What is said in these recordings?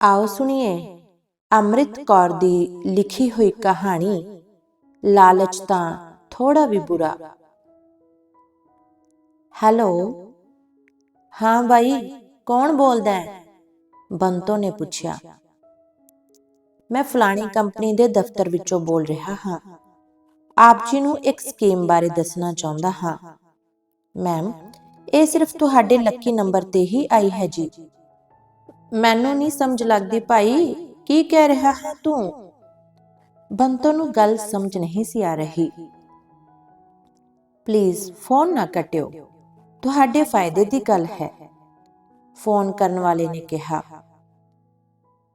ਆਓ ਸੁਣੀਏ। ਅੰਮ੍ਰਿਤ ਕੌਰ ਦੀ ਲਿਖੀ ਹੋਈ ਕਹਾਣੀ, ਲਾਲਚ ਤਾਂ ਥੋੜਾ ਵੀ ਬੁਰਾ। ਹੈਲੋ? ਹਾਂ ਬਾਈ, ਕੌਣ ਬੋਲਦਾ ਹੈ? ਬੰਤੋ ਨੇ ਪੁੱਛਿਆ। ਮੈਂ ਫਲਾਣੀ ਕੰਪਨੀ ਦੇ ਦਫ਼ਤਰ ਵਿੱਚੋਂ ਬੋਲ ਰਿਹਾ ਹਾਂ। ਆਪ ਜੀ ਨੂੰ ਇੱਕ ਸਕੀਮ ਬਾਰੇ ਦੱਸਣਾ ਚਾਹੁੰਦਾ ਹਾਂ। ਮੈਮ, ਇਹ ਸਿਰਫ ਤੁਹਾਡੇ ਲੱਕੀ ਨੰਬਰ ਤੇ ਹੀ ਆਈ ਹੈ ਜੀ। ਮੈਨੂੰ ਨਹੀਂ ਸਮਝ ਲੱਗਦੀ ਭਾਈ, ਕੀ ਕਹਿ ਰਿਹਾ ਹੈ ਤੂੰ? ਬੰਤੋ ਨੂੰ ਗੱਲ ਸਮਝ ਨਹੀਂ ਸੀ ਆ ਰਹੀ। ਪਲੀਜ਼ ਫੋਨ ਨਾ ਕੱਟਿਓ। ਤੁਹਾਡੇ ਫਾਇਦੇ ਦੀ ਗੱਲ ਹੈ। ਫੋਨ ਕਰਨ ਵਾਲੇ ਨੇ ਕਿਹਾ।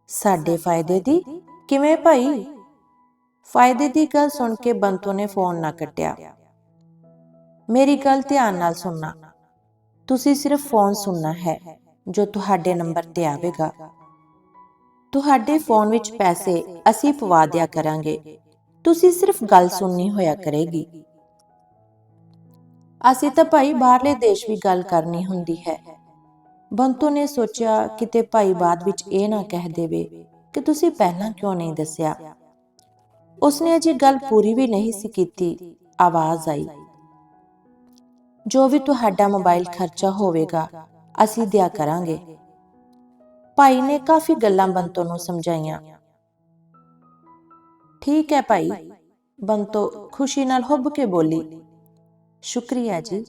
ਸਾਡੇ ਫਾਇਦੇ ਦੀ? ਕਿਵੇਂ ਭਾਈ? ਫਾਇਦੇ ਦੀ ਗੱਲ ਸੁਣ ਕੇ ਬੰਤੋ ਨੇ ਫੋਨ ਨਾ ਕੱਟਿਆ। ਮੇਰੀ ਗੱਲ ਧਿਆਨ ਨਾਲ ਸੁਣਨਾ। ਤੁਸੀਂ ਸਿਰਫ ਫੋਨ ਸੁਣਨਾ ਹੈ। ਜੋ ਤੁਹਾਡੇ ਨੰਬਰ ਤੇ ਆਵੇਗਾ। ਤੁਹਾਡੇ ਫੋਨ ਵਿੱਚ ਪੈਸੇ ਅਸੀਂ ਪਵਾ ਦਿਆ ਕਰਾਂਗੇ। ਤੁਸੀਂ ਸਿਰਫ ਗੱਲ ਸੁਣਨੀ ਹੋਇਆ ਕਰੇਗੀ। ਅਸੀਂ ਤਾਂ ਭਾਈ ਬਾਹਰਲੇ ਦੇਸ਼ ਵੀ ਗੱਲ ਕਰਨੀ ਹੁੰਦੀ ਹੈ। ਬੰਤੂ ਨੇ ਸੋਚਿਆ ਕਿਤੇ ਭਾਈ ਬਾਅਦ ਵਿੱਚ ਇਹ ਨਾ ਕਹਿ ਦੇਵੇ ਕਿ ਤੁਸੀਂ ਪਹਿਲਾਂ ਕਿਉਂ ਨਹੀਂ ਦੱਸਿਆ। ਉਸਨੇ ਅਜੇ ਗੱਲ ਪੂਰੀ ਵੀ ਨਹੀਂ ਸੀ ਕੀਤੀ। ਆਵਾਜ਼ ਆਈ। ਜੋ ਵੀ ਤੁਹਾਡਾ ਮੋਬਾਈਲ ਖਰਚਾ ਹੋਵੇਗਾ ਅਸੀਂ ਦਿਆ ਕਰਾਂਗੇ। ਭਾਈ ਨੇ ਕਾਫੀ ਗੱਲਾਂ ਬੰਤੋ ਨੂੰ ਸਮਝਾਈਆਂ। ਠੀਕ ਹੈ ਭਾਈ, ਬੰਤੋ ਖੁਸ਼ੀ ਨਾਲ ਹੁੱਬ ਕੇ ਬੋਲੀ। ਸ਼ੁਕਰੀਆ ਜੀ,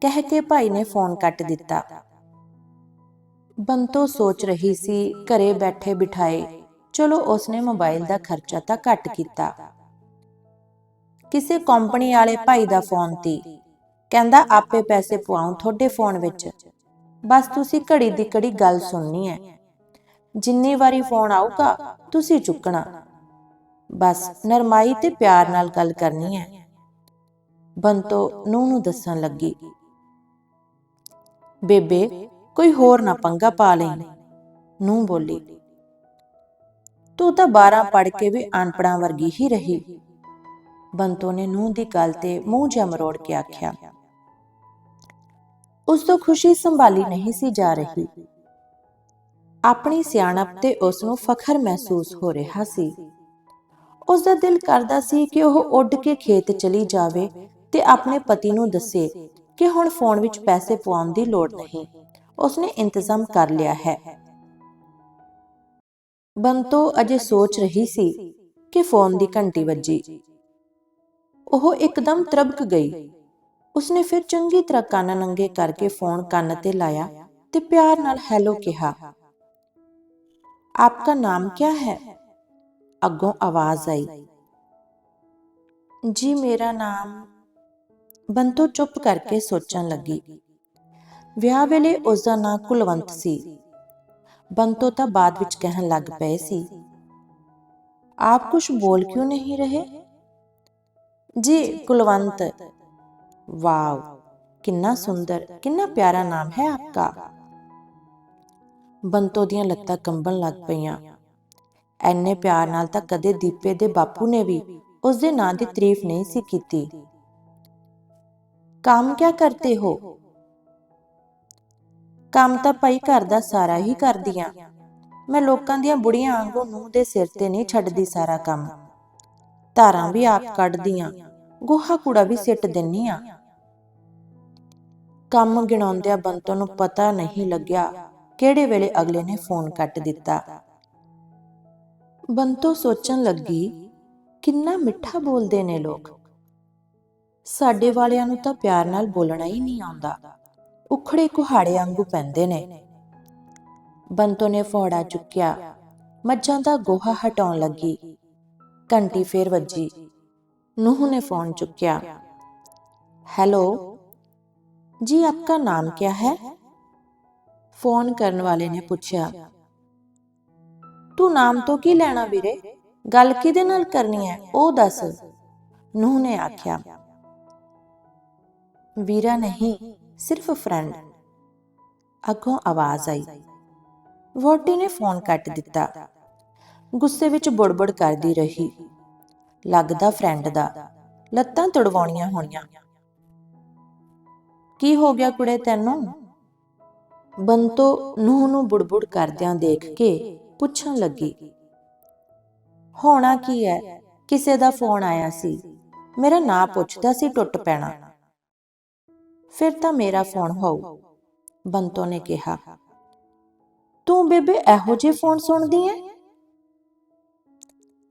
ਕਹਿ ਕੇ ਭਾਈ ਨੇ ਫੋਨ ਕੱਟ ਦਿੱਤਾ। ਬੰਤੋ ਸੋਚ ਰਹੀ ਸੀ, ਘਰੇ ਬੈਠੇ ਬਿਠਾਏ, ਚਲੋ ਉਸਨੇ ਮੋਬਾਈਲ ਦਾ ਖਰਚਾ ਤਾਂ ਘੱਟ ਕੀਤਾ। ਕਿਸੇ ਕੰਪਨੀ ਵਾਲੇ ਭਾਈ ਦਾ ਫੋਨ ਤੀ ਕਹਿੰਦਾ, ਆਪੇ ਪੈਸੇ ਪਵਾਉਂ ਤੁਹਾਡੇ ਫੋਨ ਵਿੱਚ। ਬਸ ਤੁਸੀਂ ਘੜੀ ਦੀ ਘੜੀ ਗੱਲ ਸੁਣਨੀ ਹੈ। ਜਿੰਨੀ ਵਾਰੀ ਫੋਨ ਆਊਗਾ, ਤੁਸੀਂ ਚੁੱਕਣਾ। ਬਸ ਨਰਮਾਈ ਤੇ ਪਿਆਰ ਨਾਲ ਗੱਲ ਕਰਨੀ ਹੈ। ਬੰਤੋ ਨੂੰ ਨੂੰ ਦੱਸਣ ਲੱਗੀ, ਬੇਬੇ, ਕੋਈ ਹੋਰ ਨਾ ਪੰਗਾ ਪਾ ਲਈ। ਨੂੰ ਬੋਲੀ, ਤੂੰ ਤਾਂ 12 ਪੜ ਕੇ ਵੀ ਅਨਪੜਾਂ ਵਰਗੀ ਹੀ ਰਹੀ। ਬੰਤੋ ਨੇ ਨੂੰ ਦੀ ਗੱਲ ਤੇ ਮੂੰਹ ਜਿਹਾ ਮਰੋੜ ਕੇ ਆਖਿਆ ਉਸ ਤੋਂ ਖੁਸ਼ੀ ਸੰਭਾਲੀ ਨਹੀਂ ਸੀ ਜਾ ਰਹੀ। ਆਪਣੀ ਸਿਆਣਪ ਤੇ ਉਸ ਨੂੰ ਫਖਰ ਮਹਿਸੂਸ ਹੋ ਰਿਹਾ ਸੀ। ਉਸ ਦਾ ਦਿਲ ਕਰਦਾ ਸੀ ਕਿ ਉਹ ਉੱਡ ਕੇ ਖੇਤ ਚਲੀ ਜਾਵੇ ਤੇ ਆਪਣੇ ਪਤੀ ਨੂੰ ਦੱਸੇ ਕਿ ਹੁਣ ਫੋਨ ਵਿੱਚ ਪੈਸੇ ਪਵਾਉਣ ਦੀ ਲੋੜ ਨਹੀਂ। ਉਸਨੇ ਇੰਤਜ਼ਾਮ ਕਰ ਲਿਆ ਹੈ। ਬੰਤੋ ਅਜੇ ਸੋਚ ਰਹੀ ਸੀ ਕਿ ਫੋਨ ਦੀ ਘੰਟੀ ਵੱਜੀ। ਉਹ ਇੱਕਦਮ ਤਰਬਕ ਗਈ। ਉਸਨੇ ਫਿਰ ਚੰਗੀ ਤਰ੍ਹਾਂ ਕੰਨ ਨੰਗੇ ਕਰਕੇ ਫੋਨ ਕੰਨ ਤੇ ਲਾਇਆ ਤੇ ਪਿਆਰ ਨਾਲ ਹੈਲੋ ਕਿਹਾ। ਆਪਕਾ ਨਾਮ ਕੀ ਹੈ? ਅੱਗੋਂ ਆਵਾਜ਼ ਆਈ। ਜੀ, ਮੇਰਾ ਨਾਮ ਬੰਤੋ ਚੁੱਪ ਕਰਕੇ ਸੋਚਣ ਲੱਗੀ। ਵਿਆਹ ਵੇਲੇ ਉਸ ਦਾ ਨਾਂ ਕੁਲਵੰਤ ਸੀ। ਬੰਤੋ ਤਾਂ ਬਾਅਦ ਵਿੱਚ ਕਹਿਣ ਲੱਗ ਪਏ ਸੀ, ਆਪ ਕੁਝ ਬੋਲ ਕਿਉਂ ਨਹੀਂ ਰਹੇ? ਜੀ, ਕੁਲਵੰਤ ਵਾਓ, ਕਿੰਨਾ ਸੁੰਦਰ, ਕਿੰਨਾ ਪਿਆਰਾ ਨਾਮ ਹੈ ਆਪਕਾ। ਬੰਤੋ ਦੀਆਂ ਲੱਤਾਂ ਕੰਬਣ ਲੱਗ ਪਈਆਂ। ਐਨੇ ਪਿਆਰ ਨਾਲ ਤਾਂ ਕਦੇ ਦੀਪੇ ਦੇ ਬਾਪੂ ਨੇ ਵੀ ਉਸ ਦੇ ਨਾਂ ਦੀ ਤਾਰੀਫ ਨਹੀਂ ਸੀ ਕੀਤੀ। ਕੰਮ ਕਿਆ ਕਰਤੇ ਹੋ? ਕੰਮ ਤਾਂ ਭਾਈ ਘਰ ਦਾ ਸਾਰਾ ਹੀ ਕਰਦੀਆਂ। ਮੈਂ ਲੋਕਾਂ ਦੀਆਂ ਬੁੜੀਆਂ ਵਾਂਗੂ ਨੂੰ ਦੇ ਸਿਰ ਤੇ ਨਹੀਂ ਛੱਡਦੀ ਸਾਰਾ ਕੰਮ। ਧਾਰਾਂ ਵੀ ਆਪ ਕੱਢਦੀਆਂ। ਗੋਹਾ ਕੂੜਾ ਵੀ ਸਿੱਟ ਦਿੰਨੀ ਆ। ਕੰਮ ਗਿਣਾਉਂਦਿਆਂ ਬੰਤੋਂ ਨੂੰ ਪਤਾ ਨਹੀਂ ਲੱਗਿਆ ਕਿਹੜੇ ਵੇਲੇ ਅਗਲੇ ਨੇ ਫੋਨ ਕੱਟ ਦਿੱਤਾ। ਬੰਤੋ ਸੋਚਣ ਲੱਗੀ, ਕਿੰਨਾ ਮਿੱਠਾ ਬੋਲਦੇ ਨੇ ਲੋਕ। ਸਾਡੇ ਵਾਲਿਆਂ ਨੂੰ ਤਾਂ ਪਿਆਰ ਨਾਲ ਬੋਲਣਾ ਹੀ ਨਹੀਂ ਆਉਂਦਾ। ਉਖੜੇ ਕੁਹਾੜੇ ਵਾਂਗੂ ਪੈਂਦੇ ਨੇ। ਬੰਤੋ ਨੇ ਫੋੜਾ ਚੁੱਕਿਆ। ਮੱਝਾਂ ਦਾ ਗੋਹਾ ਹਟਾਉਣ ਲੱਗੀ। ਘੰਟੀ ਫੇਰ ਵੱਜੀ। ਨੂਹ ਨੇ ਫੋਨ ਚੁੱਕਿਆ ਹੈਲੋ ਜੀ ਆਪਕਾ ਨਾਮ क्या ਹੈ ਫੋਨ ਕਰਨ ਵਾਲੇ ਨੇ ਪੁੱਛਿਆ ਤੂੰ ਨਾਮ ਤੋਂ ਕੀ ਲੈਣਾ ਵੀਰੇ ਗੱਲ ਕਿਹਦੇ ਨਾਲ ਕਰਨੀ ਹੈ ਉਹ ਦੱਸ ਨੂਹ ਨੇ ਆਖਿਆ ਵੀਰਾ ਨਹੀਂ ਸਿਰਫ ਫਰੈਂਡ ਅੱਗੋਂ ਆਵਾਜ਼ ਆਈ ਵੋਟੀ ਨੇ ਫੋਨ ਕੱਟ ਦਿੱਤਾ ਗੁੱਸੇ ਵਿੱਚ ਬੁੜਬੁੜ ਕਰਦੀ ਰਹੀ ਲੱਗਦਾ ਫਰੈਂਡ ਦਾ। ਲੱਤਾਂ ਤੜਵਾਉਣੀਆਂ ਹੋਣੀਆਂ। ਕੀ ਹੋ ਗਿਆ ਕੁੜੇ ਤੈਨੂੰ? ਬੰਤੋ ਨੂੰਹ ਨੂੰ ਬੁੜਬੁੜ ਕਰਦਿਆਂ ਦੇਖ ਕੇ ਪੁੱਛਣ ਲੱਗੀ। ਹੋਣਾ ਕੀ ਹੈ ਕਿਸੇ ਦਾ ਫੋਨ ਆਇਆ ਸੀ। ਮੇਰਾ ਨਾਂ ਪੁੱਛਦਾ ਸੀ, ਟੁੱਟ ਪੈਣਾ। ਫਿਰ ਤਾਂ ਮੇਰਾ ਫੋਨ ਹੋਊ, ਬੰਤੋ ਨੇ ਕਿਹਾ। ਤੂੰ ਬੇਬੇ ਇਹੋ ਜਿਹੇ ਫੋਨ ਸੁਣਦੀ ਐ?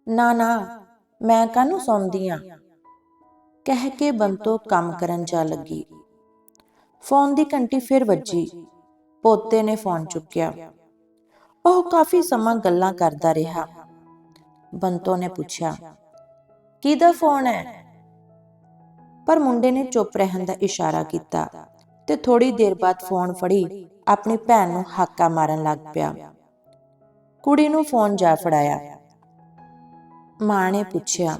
ਨਾ ਨਾ ਮੈਂ ਕਾਹਨੂੰ ਸੌਂਦੀ ਆ? ਕਹਿ ਕੇ ਬੰਤੋ ਕੰਮ ਕਰਨ ਜਾ ਲੱਗੀ। ਫੋਨ ਦੀ ਘੰਟੀ ਫਿਰ ਵੱਜੀ। ਪੋਤੇ ਨੇ ਫੋਨ ਚੁੱਕਿਆ। ਉਹ ਕਾਫੀ ਸਮਾਂ ਗੱਲਾਂ ਕਰਦਾ ਰਿਹਾ। ਬੰਤੋ ਨੇ ਪੁੱਛਿਆ, ਕਿਹਦਾ ਫੋਨ ਹੈ ਪਰ ਮੁੰਡੇ ਨੇ ਚੁੱਪ ਰਹਿਣ ਦਾ ਇਸ਼ਾਰਾ ਕੀਤਾ ਤੇ ਥੋੜੀ ਦੇਰ ਬਾਅਦ ਫੋਨ ਫੜੀ, ਆਪਣੀ ਭੈਣ ਨੂੰ ਹਾਕਾ ਮਾਰਨ ਲੱਗ ਪਿਆ। ਕੁੜੀ ਨੂੰ ਫੋਨ ਜਾ ਫੜਾਇਆ। ਮਾਂ ਨੇ ਪੁੱਛਿਆ,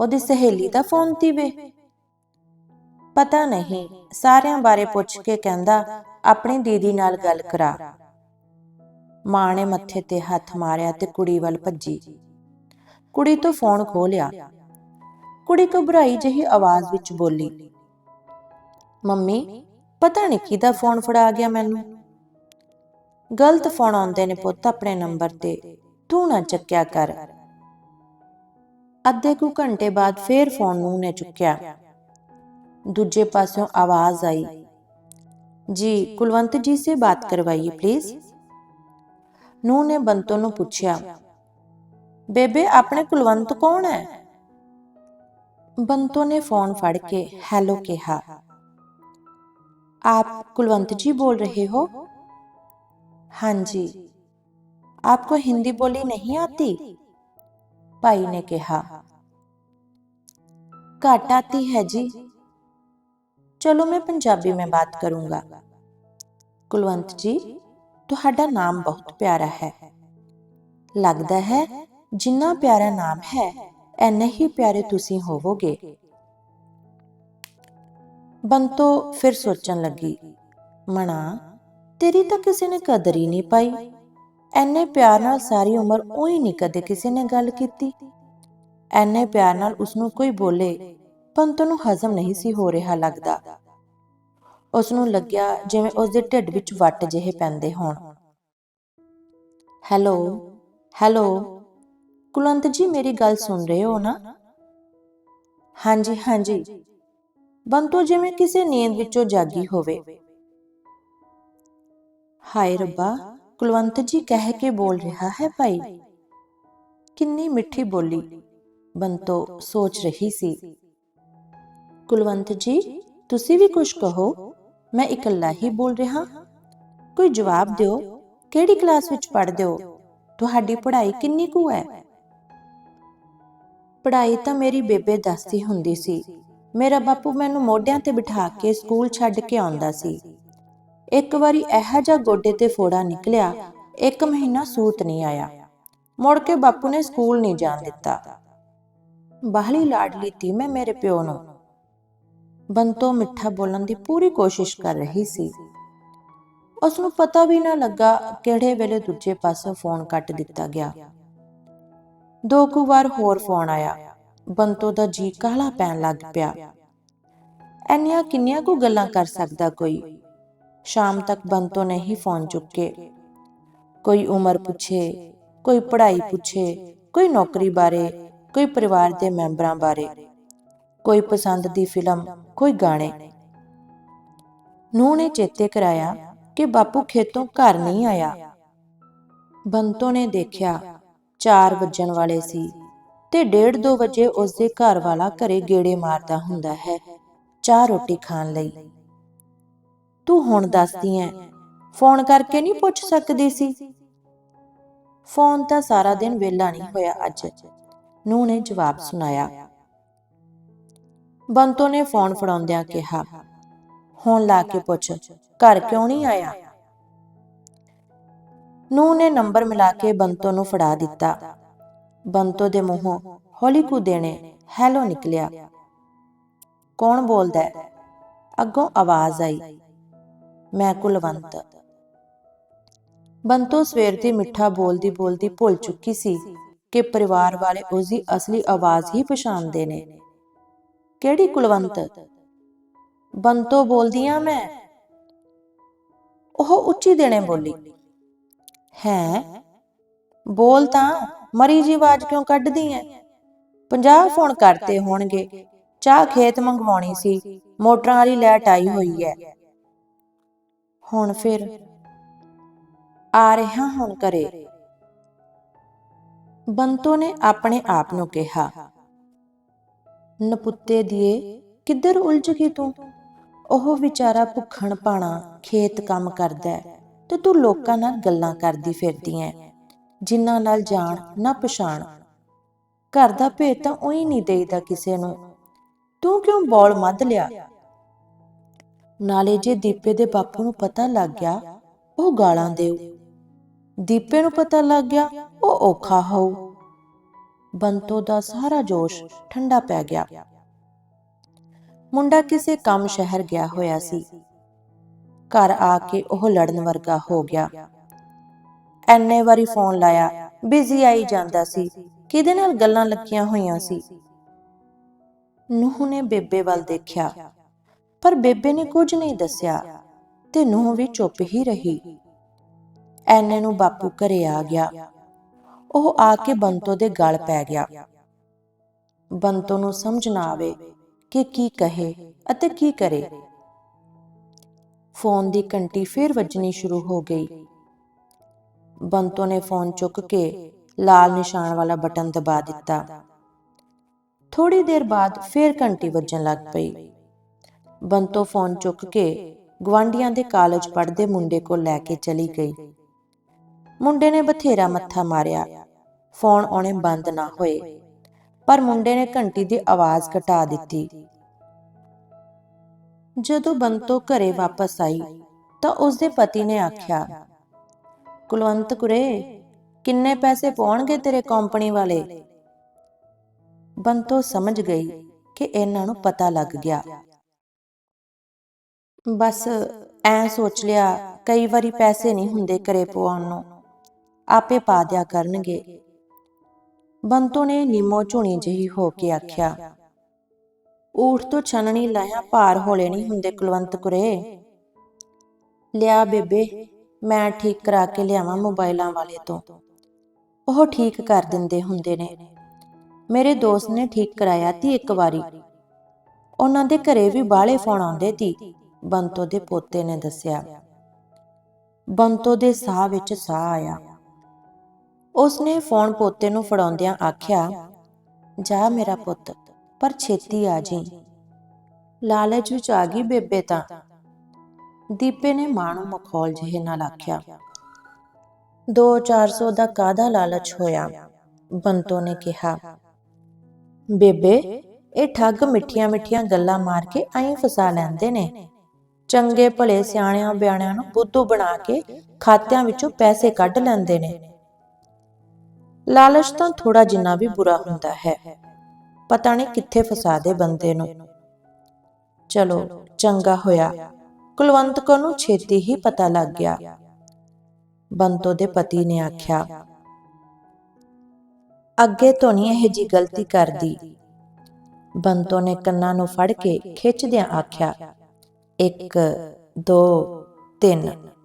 ਉਹਦੀ ਸਹੇਲੀ ਦਾ ਫੋਨ ਤੀ ਵੇ ਪਤਾ ਨਹੀਂ, ਸਾਰਿਆਂ ਬਾਰੇ ਪੁੱਛ ਕੇ ਕਹਿੰਦਾ, ਆਪਣੀ ਦੀਦੀ ਨਾਲ ਗੱਲ ਕਰਾ। ਮਾਂ ਨੇ ਮੱਥੇ ਤੇ ਹੱਥ ਮਾਰਿਆ ਤੇ ਕੁੜੀ ਵੱਲ ਭੱਜੀ। ਕੁੜੀ ਤੋਂ ਫੋਨ ਖੋਹ ਲਿਆ। ਕੁੜੀ ਘਬਰਾਈ ਜਿਹੀ ਆਵਾਜ਼ ਵਿੱਚ ਬੋਲੀ, ਮੰਮੀ, ਪਤਾ ਨਹੀਂ ਕਿਹਦਾ ਫੋਨ ਫੜਾ ਗਿਆ ਮੈਨੂੰ। ਗਲਤ ਫੋਨ ਆਉਂਦੇ ਨੇ ਪੁੱਤ ਆਪਣੇ ਨੰਬਰ ਤੇ। ਤੂੰ ਨਾ ਚੱਕਿਆ ਕਰ। ਅੱਧੇ ਕੁ ਘੰਟੇ ਬਾਅਦ ਫੇਰ ਫੋਨ ਨੂੰ ਨੇ ਚੁੱਕਿਆ ਦੂਜੇ ਪਾਸਿਓਂ ਆਵਾਜ਼ ਆਈ जी कुलवंत जी से बात करवाइए प्लीज नू ने बंतो ਨੂੰ ਪੁੱਛਿਆ ਬੇਬੇ ਆਪਣੇ ਕੁਲਵੰਤ ਕੌਣ ਹੈ ਬੰਤੋ ਨੇ ਫੋਨ ਫੜ ਕੇ ਹੈਲੋ ਕਿਹਾ आप कुलवंत जी बोल रहे हो हाँ जी आपको हिंदी बोली नहीं आती भाई ने कहा घट आती है जी ਚਲੋ ਮੈਂ ਪੰਜਾਬੀ में बात करूंगा ਕੁਲਵੰਤ ਜੀ ਤੁਹਾਡਾ ਨਾਮ ਬਹੁਤ ਪਿਆਰਾ ਹੈ ਲੱਗਦਾ ਹੈ ਜਿੰਨਾ ਪਿਆਰਾ ਨਾਮ ਹੈ ਐਨੇ ਹੀ ਪਿਆਰੇ ਤੁਸੀਂ ਹੋਵੋਗੇ ਬੰਤੋ ਫਿਰ ਸੋਚਣ ਲੱਗੀ ਮਣਾ ਤੇਰੀ ਤਾਂ ਕਿਸੇ ਨੇ ਕਦਰ ਹੀ ਨਹੀਂ ਪਾਈ ਐਨੇ ਪਿਆਰ ਨਾਲ ਸਾਰੀ ਉਮਰ ਉਹੀ ਨਹੀਂ ਕਦੇ ਕਿਸੇ ਨੇ ਗੱਲ ਕੀਤੀ। ਐਨੇ ਪਿਆਰ ਨਾਲ ਉਸ ਨੂੰ ਕੋਈ ਬੋਲੇ ਪੰਤੋ ਨੂੰ ਹਜ਼ਮ ਨਹੀਂ ਸੀ ਹੋ ਰਿਹਾ ਲੱਗਦਾ। ਉਸ ਨੂੰ ਲੱਗਿਆ ਜਿਵੇਂ ਉਸ ਦੇ ਢਿੱਡ ਵਿੱਚ ਵੱਟ ਜਿਹੇ ਪੈਂਦੇ ਹੋਣ। ਹੈਲੋ ਹੈਲੋ ਕੁਲੰਤ ਜੀ, ਮੇਰੀ ਗੱਲ ਸੁਣ ਰਹੇ ਹੋ ਨਾ? ਹਾਂਜੀ ਹਾਂਜੀ। ਬੰਤੂ, ਜਿਵੇਂ ਕਿਸੇ ਨੀਂਦ ਵਿੱਚੋਂ ਜਾਗੀ ਹੋਵੇ। ਹਾਏ ਰੱਬਾ ਕੁਲਵੰਤ ਜੀ ਕਹਿ ਕੇ ਬੋਲ ਰਿਹਾ ਹੈ, ਭਾਈ, ਕਿੰਨੀ ਮਿੱਠੀ ਬੋਲੀ ਬੰਤੋ ਸੋਚ ਰਹੀ ਸੀ। ਕੁਲਵੰਤ ਜੀ, ਤੁਸੀਂ ਵੀ ਕੁਝ ਕਹੋ, ਮੈਂ ਇਕੱਲਾ ਹੀ ਬੋਲ ਰਿਹਾ। ਕੋਈ ਜਵਾਬ ਦਿਓ, ਕਿਹੜੀ ਕਲਾਸ ਵਿੱਚ ਪੜ੍ਹਦੇ ਹੋ? ਤੁਹਾਡੀ ਪੜ੍ਹਾਈ ਕਿੰਨੀ ਕੁ ਹੈ? ਪੜ੍ਹਾਈ ਤਾਂ ਮੇਰੀ ਬੇਬੇ ਦੱਸਦੀ ਹੁੰਦੀ ਸੀ। ਮੇਰਾ ਬਾਪੂ ਮੈਨੂੰ ਮੋਢਿਆਂ ਤੇ ਬਿਠਾ ਕੇ ਸਕੂਲ ਛੱਡ ਕੇ ਆਉਂਦਾ ਸੀ। ਇੱਕ ਵਾਰੀ ਇਹੋ ਜਿਹਾ ਗੋਡੇ ਤੇ ਫੋੜਾ ਨਿਕਲਿਆ, ਇੱਕ ਮਹੀਨਾ ਸੂਤ ਨਹੀਂ ਆਇਆ। ਮੁੜ ਕੇ ਬਾਪੂ ਨੇ ਸਕੂਲ ਨਹੀਂ ਜਾਣ ਦਿੱਤਾ। ਬਾਹਲੀ ਲਾਡਲੀ ਤੀ ਮੈਂ ਮੇਰੇ ਪਿਓ ਨੂੰ। ਬੰਤੋ ਮਿੱਠਾ ਬੋਲਣ ਦੀ ਪੂਰੀ ਕੋਸ਼ਿਸ਼ ਕਰ ਰਹੀ ਸੀ। ਉਸ ਨੂੰ ਪਤਾ ਵੀ ਨਾ ਲੱਗਾ ਕਿਹੜੇ ਵੇਲੇ ਦੂਜੇ ਪਾਸੋਂ ਫੋਨ ਕੱਟ ਦਿੱਤਾ ਗਿਆ। ਦੋ ਕੁ ਵਾਰ ਹੋਰ ਫੋਨ ਆਇਆ। ਬੰਤੋ ਦਾ ਜੀ ਕਾਹਲਾ ਪੈਣ ਲੱਗ ਪਿਆ। ਐਨੀਆਂ ਕਿੰਨੀਆਂ ਕੁ ਗੱਲਾਂ ਕਰ ਸਕਦਾ ਕੋਈ? ਸ਼ਾਮ ਤੱਕ ਬੰਤੋ ਨੇ ਫੋਨ ਚੁੱਕੇ। ਕੋਈ ਉਮਰ ਪੁੱਛੇ, ਕੋਈ ਪੜ੍ਹਾਈ ਪੁੱਛੇ, ਕੋਈ ਨੌਕਰੀ ਬਾਰੇ, ਕੋਈ ਪਰਿਵਾਰ ਦੇ ਮੈਂਬਰਾਂ ਬਾਰੇ, ਕੋਈ ਪਸੰਦ ਦੀ ਫਿਲਮ, ਕੋਈ ਗਾਣੇ। ਨੂੰਹ ਨੇ ਚੇਤੇ ਕਰਾਇਆ ਕਿ ਬਾਪੂ ਖੇਤੋਂ ਘਰ ਨਹੀਂ ਆਇਆ। ਬੰਤੋ ਨੇ ਦੇਖਿਆ 4 ਵੱਜਣ ਵਾਲੇ ਸੀ ਤੇ 1:30 2 ਵਜੇ ਉਸ ਦੇ ਘਰ ਵਾਲਾ ਘਰੇ ਗੇੜੇ ਮਾਰਦਾ ਹੁੰਦਾ ਹੈ, ਚਾਹ ਰੋਟੀ ਖਾਣ ਲਈ। ਤੂੰ ਹੁਣ ਦੱਸਦੀ ਐ। ਫੋਨ ਕਰਕੇ ਨਹੀਂ ਪੁੱਛ ਸਕਦੀ ਸੀ। ਫੋਨ ਤਾਂ ਸਾਰਾ ਦਿਨ ਵੇਲਾ ਨਹੀਂ ਹੋਇਆ ਅੱਜ। ਨੂੰਹ ਨੇ ਜਵਾਬ ਸੁਣਾਇਆ। ਬੰਤੋ ਨੇ ਫੋਨ ਫੜਾਉਂਦਿਆਂ ਕਿਹਾ, ਹੁਣ ਲਾ ਕੇ ਪੁੱਛ, ਘਰ ਕਿਉਂ ਨਹੀਂ ਆਇਆ? ਨੂੰਹ ਨੇ ਨੰਬਰ ਮਿਲਾ ਕੇ ਬੰਤੋ ਨੂੰ ਫੜਾ ਦਿੱਤਾ। ਬੰਤੋ ਦੇ ਮੂੰਹੋਂ ਹੌਲੀ ਕੁ ਦੇਣੇ, ਹੈਲੋ ਨਿਕਲਿਆ। ਕੌਣ ਬੋਲਦਾ ਹੈ? ਅੱਗੋਂ ਆਵਾਜ਼ ਆਈ। ਮੈਂ ਕੁਲਵੰਤ। ਬੰਤੋ ਸਵੇਰ ਦੀ ਮਿੱਠਾ ਬੋਲਦੀ ਬੋਲਦੀ ਭੁੱਲ ਚੁੱਕੀ ਸੀ ਕਿ ਪਰਿਵਾਰ ਵਾਲੇ ਉਸ ਦੀ ਅਸਲੀ ਆਵਾਜ਼ ਹੀ ਪਛਾਣਦੇ ਨੇ। ਕਿਹੜੀ ਕੁਲਵੰਤ? ਬੰਤੋ ਬੋਲਦੀ ਆ ਮੈਂ? ਉਹ ਉੱਚੀ ਦੇਣੇ ਬੋਲੀ। ਹੈ? ਬੋਲ ਤਾਂ, ਮਰੀ ਜੀ ਆਵਾਜ਼ ਕਿਉਂ ਕੱਢਦੀ ਐ? 50 ਫੋਨ ਕਰਤੇ ਹੋਣਗੇ, ਚਾਹ ਖੇਤ ਮੰਗਵਾਉਣੀ ਸੀ, ਮੋਟਰਾਂ ਵਾਲੀ ਲੈਟ ਆਈ ਹੋਈ ਐ। ਹੁਣ ਫਿਰ ਆ ਰਿਹਾ ਹੁਣ ਕਰੇ ਬੰਤੋ ਨੇ ਆਪਣੇ ਆਪ ਨੂੰ ਕਿਹਾ, ਨਪੁੱਤੇ ਦੀਏ, ਕਿੱਧਰ ਉਲਝ ਗਈ ਤੂੰ? ਉਹ ਵਿਚਾਰਾ ਭੁੱਖਣ ਪਾਣਾ ਖੇਤ ਕੰਮ ਕਰਦਾ ਤੇ ਤੂੰ ਲੋਕਾਂ ਨਾਲ ਗੱਲਾਂ ਕਰਦੀ ਫਿਰਦੀ ਐ ਜਿਨ੍ਹਾਂ ਨਾਲ ਜਾਣ ਨਾ ਪਛਾਣ। ਘਰ ਦਾ ਭੇਤ ਤਾਂ ਉਹੀ ਨਹੀਂ ਦੇਈਦਾ ਕਿਸੇ ਨੂੰ। ਤੂੰ ਕਿਉਂ ਬੋਲ ਮੱਧ ਲਿਆ? ਨਾਲੇ ਜੇ ਦੀਪੇ ਦੇ ਬਾਪੂ ਨੂੰ ਪਤਾ ਲੱਗ ਗਿਆ, ਉਹ ਗਾਲਾਂ ਦੇਊ। ਦੀਪੇ ਨੂੰ ਪਤਾ ਲੱਗ ਗਿਆ, ਉਹ ਔਖਾ ਹੋਊ। ਬੰਤੋ ਦਾ ਸਾਰਾ ਜੋਸ਼ ਠੰਡਾ ਪੈ ਗਿਆ। ਮੁੰਡਾ ਕਿਸੇ ਕੰਮ ਸ਼ਹਿਰ ਗਿਆ ਹੋਇਆ ਸੀ। ਘਰ ਆ ਕੇ ਉਹ ਲੜਨ ਵਰਗਾ ਹੋ ਗਿਆ। ਐਨੇ ਵਾਰੀ ਫੋਨ ਲਾਇਆ, ਬਿਜ਼ੀ ਆਈ ਜਾਂਦਾ ਸੀ, ਕਿਹਦੇ ਨਾਲ ਗੱਲਾਂ ਲੱਗੀਆਂ ਹੋਈਆਂ ਸੀ। ਨੂਹ ਨੇ ਬੇਬੇ ਵੱਲ ਦੇਖਿਆ। ਪਰ ਬੇਬੇ ਨੇ ਕੁਝ ਨਹੀਂ ਦੱਸਿਆ ਤੇ ਨੂੰਹ ਵੀ ਚੁੱਪ ਹੀ ਰਹੀ। ਐਨੇ ਨੂੰ ਬਾਪੂ ਘਰੇ ਆ ਗਿਆ। ਉਹ ਆ ਕੇ ਬੰਤੋ ਦੇ ਗਲ ਪੈ ਗਿਆ। ਬੰਤੋ ਨੂੰ ਸਮਝ ਨਾ ਆਵੇ ਕਿ ਕੀ ਕਹੇ ਅਤੇ ਕੀ ਕਰੇ। ਫੋਨ ਦੀ ਘੰਟੀ ਫੇਰ ਵੱਜਣੀ ਸ਼ੁਰੂ ਹੋ ਗਈ। ਬੰਤੋ ਨੇ ਫੋਨ ਚੁੱਕ ਕੇ ਲਾਲ ਨਿਸ਼ਾਨ ਵਾਲਾ ਬਟਨ ਦਬਾ ਦਿੱਤਾ। ਥੋੜੀ ਦੇਰ ਬਾਅਦ ਫੇਰ ਘੰਟੀ ਵੱਜਣ ਲੱਗ ਪਈ। ਬੰਤੋ ਫੋਨ ਚੁੱਕ ਕੇ ਗਵਾਂਡੀਆਂ ਦੇ ਕਾਲਜ ਪੜ੍ਹਦੇ ਮੁੰਡੇ ਕੋਲ ਲੈ ਕੇ ਚਲੀ ਗਈ। ਮੁੰਡੇ ਨੇ ਬਥੇਰਾ ਮੱਥਾ ਮਾਰਿਆ। ਫੋਨ ਆਉਣੇ ਬੰਦ ਨਾ ਹੋਏ, ਪਰ ਮੁੰਡੇ ਨੇ ਘੰਟੀ ਦੀ ਆਵਾਜ਼ ਘਟਾ ਦਿੱਤੀ। ਜਦੋਂ ਬੰਤੋ ਘਰੇ ਵਾਪਸ ਆਈ, ਤਾਂ ਉਸਦੇ ਪਤੀ ਨੇ ਆਖਿਆ, ਕੁਲਵੰਤ ਕੁਰੇ, ਕਿੰਨੇ ਪੈਸੇ ਪਾਉਣਗੇ ਤੇਰੇ ਕੰਪਨੀ ਵਾਲੇ? ਬੰਤੋ ਸਮਝ ਗਈ ਕਿ ਇਹਨਾਂ ਨੂੰ ਪਤਾ ਲੱਗ ਗਿਆ। ਬਸ ਐ ਸੋਚ ਲਿਆ, ਕਈ ਵਾਰੀ ਪੈਸੇ ਨਹੀਂ ਹੁੰਦੇ ਘਰੇ ਪਵਾਉਣ ਨੂੰ। ਆਪੇ ਪਾ ਦਿਆ ਕਰਨਗੇ। ਬੰਤੋ ਨੇ ਨੀਮੋ ਝੁਣੀ ਜਿਹੀ ਹੋ ਕੇ ਆਖਿਆ, ਊਠ ਤੋਂ ਛਨਣੀ ਲਾਇਆ ਭਾਰ ਹੋਲੇ ਨਹੀਂ ਹੁੰਦੇ ਕੁਲਵੰਤ ਕੁਰੇ। ਲਿਆ ਬੇਬੇ, ਮੈਂ ਠੀਕ ਕਰਾ ਕੇ ਲਿਆਵਾਂ ਮੋਬਾਈਲਾਂ ਵਾਲੇ ਤੋਂ। ਉਹ ਠੀਕ ਕਰ ਦਿੰਦੇ ਹੁੰਦੇ ਨੇ। ਮੇਰੇ ਦੋਸਤ ਨੇ ਠੀਕ ਕਰਾਇਆ ਤੀ ਇੱਕ ਵਾਰੀ। ਉਹਨਾਂ ਦੇ ਘਰੇ ਵੀ ਬਾਹਲੇ ਫੋਨ ਆਉਂਦੇ ਤੀ। ਬੰਤੋ ਦੇ ਪੋਤੇ ਨੇ ਦੱਸਿਆ, ਬੰਤੋ ਦੇ ਸਾਹ ਵਿੱਚ ਸਾਹ ਆਇਆ। ਉਸਨੇ ਫੋਨ ਪੋਤੇ ਨੂੰ ਫੜਾਉਂਦਿਆਂ ਆਖਿਆ, ਜਾ ਮੇਰਾ ਪੁੱਤ, ਪਰ ਛੇਤੀ ਆ ਜੀ। ਲਾਲਚ ਵਿੱਚ ਆ ਗਈ ਬੇਬੇ ਤਾਂ। ਦੀਪੇ ਨੇ ਮਾਂ ਨੂੰ ਮਖੌਲ ਜਿਹੇ ਨਾਲ ਆਖਿਆ 2-400 ਦਾ ਕਾਦਾ ਲਾਲਚ ਹੋਇਆ? ਬੰਤੋ ਨੇ ਕਿਹਾ, ਬੇਬੇ, ਇਹ ਠੱਗ ਮਿੱਠੀਆਂ ਮਿੱਠੀਆਂ ਗੱਲਾਂ ਮਾਰ ਕੇ ਐਂ ਫਸਾ ਲੈਂਦੇ ਨੇ। ਚੰਗੇ ਭਲੇ ਸਿਆਣਿਆਂ ਬਿਆਣਿਆਂ ਨੂੰ ਬੁੱਧੂ ਬਣਾ ਕੇ ਖਾਤਿਆਂ ਵਿੱਚੋਂ ਪੈਸੇ ਕੱਢ ਲੈਂਦੇ ਨੇ। ਲਾਲਚ ਤਾਂ ਥੋੜਾ ਜਿੰਨਾ ਵੀ ਬੁਰਾ ਹੁੰਦਾ ਹੈ। ਪਤਾ ਨਹੀਂ ਕਿੱਥੇ ਫਸਾ ਦੇ ਬੰਦੇ ਨੂੰ। ਚਲੋ, ਚੰਗਾ ਹੋਇਆ। ਕੁਲਵੰਤ ਕੋ ਨੂੰ ਛੇਤੀ ਹੀ ਪਤਾ ਲੱਗ ਗਿਆ। ਬੰਤੋ ਦੇ ਪਤੀ ਨੇ ਆਖਿਆ, ਅੱਗੇ ਤੋਂ ਨਹੀਂ ਇਹ ਜੀ ਗਲਤੀ ਕਰਦੀ। ਬੰਤੋ ਨੇ ਕੰਨਾਂ ਨੂੰ ਫੜ ਕੇ ਖਿੱਚਦਿਆਂ ਆਖਿਆ 1 2 3